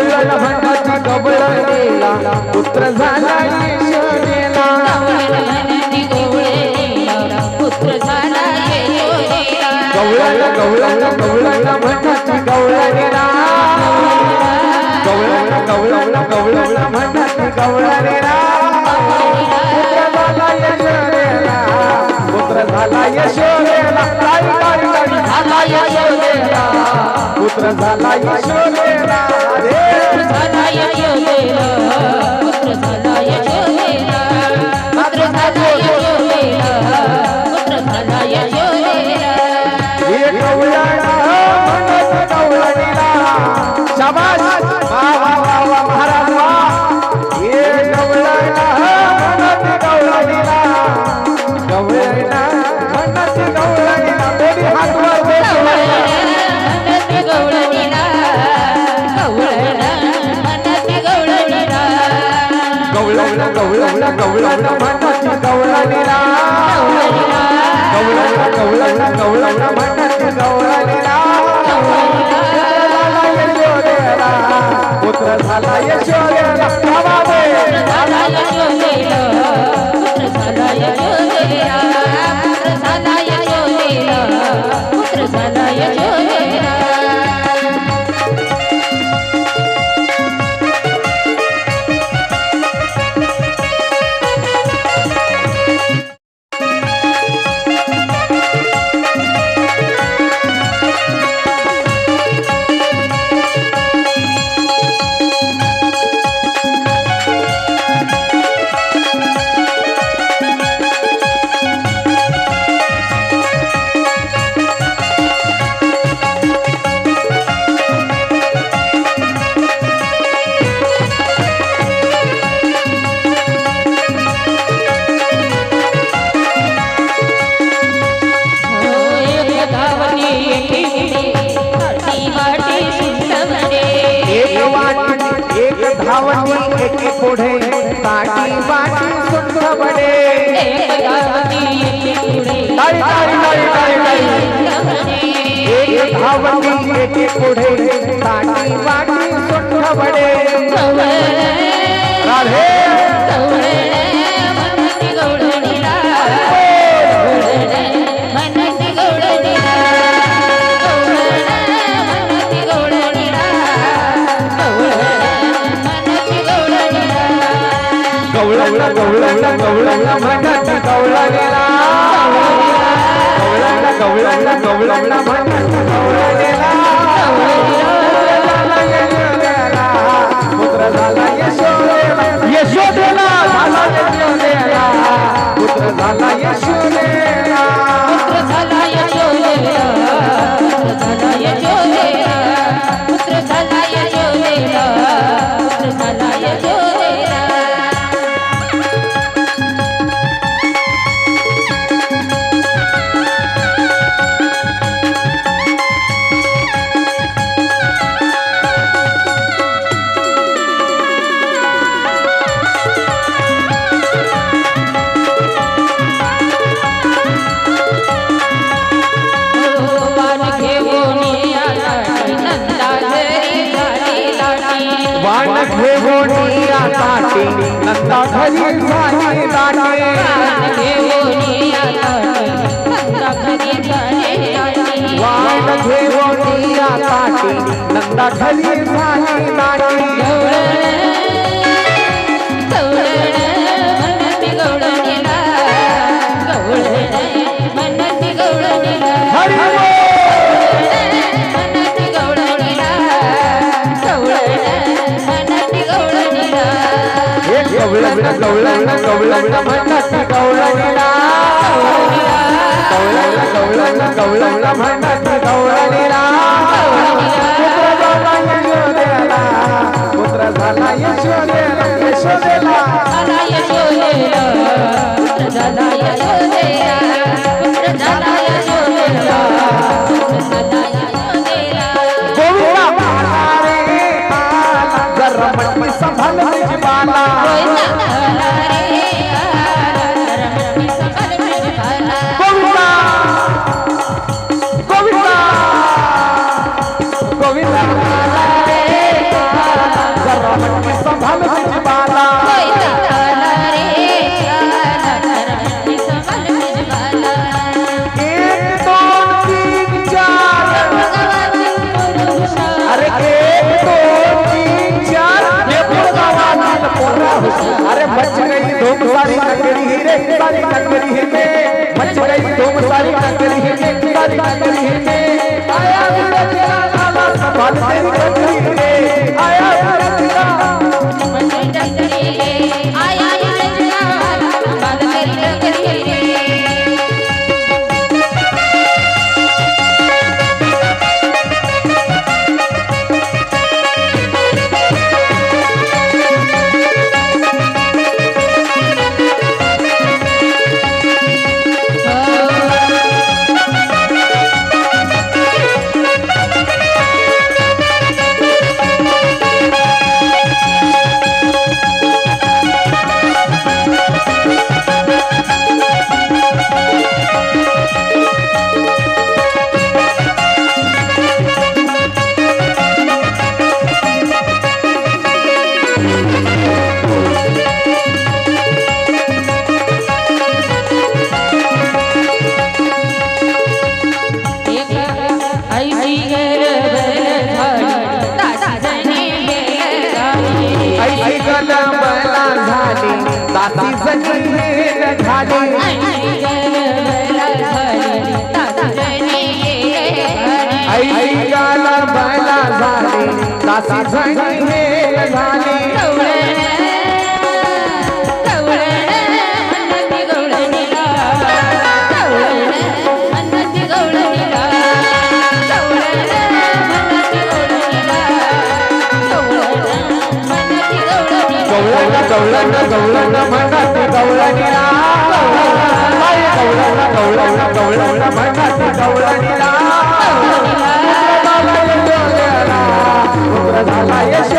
गवळण म्हणती गवळणीला पुत्र झाला यशोदेला पुत्र झाला यशोदेला गवळण गवळण गवळण म्हणती गवळाला गवळण गवळण गवळण म्हणती गवळणीला पुत्र झाला यशोदेला पुत्र झाला यशोदेला झाला यशोदेला पुत्र झाला यशोदेला गवळण गवळण गवळण म्हणत कवळणीला गवळण गवळण गवळण म्हणत कवळणीला झाला यशोदेला पुत्र झाला झाला यशोदेला. एक पुढे. ताटी वाटी सुंद बडे ताई ताई ताई ताई ताई एक धावणी एक पुढे. ताटी वाटी सुंद बडे गवळण गवळण गवळण म्हणत कवळा गेला. गवळण गवळण म्हणत गवळणीला कवळा वाण घेऊन ताटी नंदा घरी झाली वाण घेऊन ताटी नंदा घरी झाली दाटी एक गवळण गवळण गवळण म्हणत गवळणीला गवळण गवळण गवळण म्हणत गवळणीला আমি सासा झाली. मेल झाली गवळण गवळण म्हणत गवळणीला. गवळण गवळण गवळण म्हणत गवळणीला. Vai, vai, vai.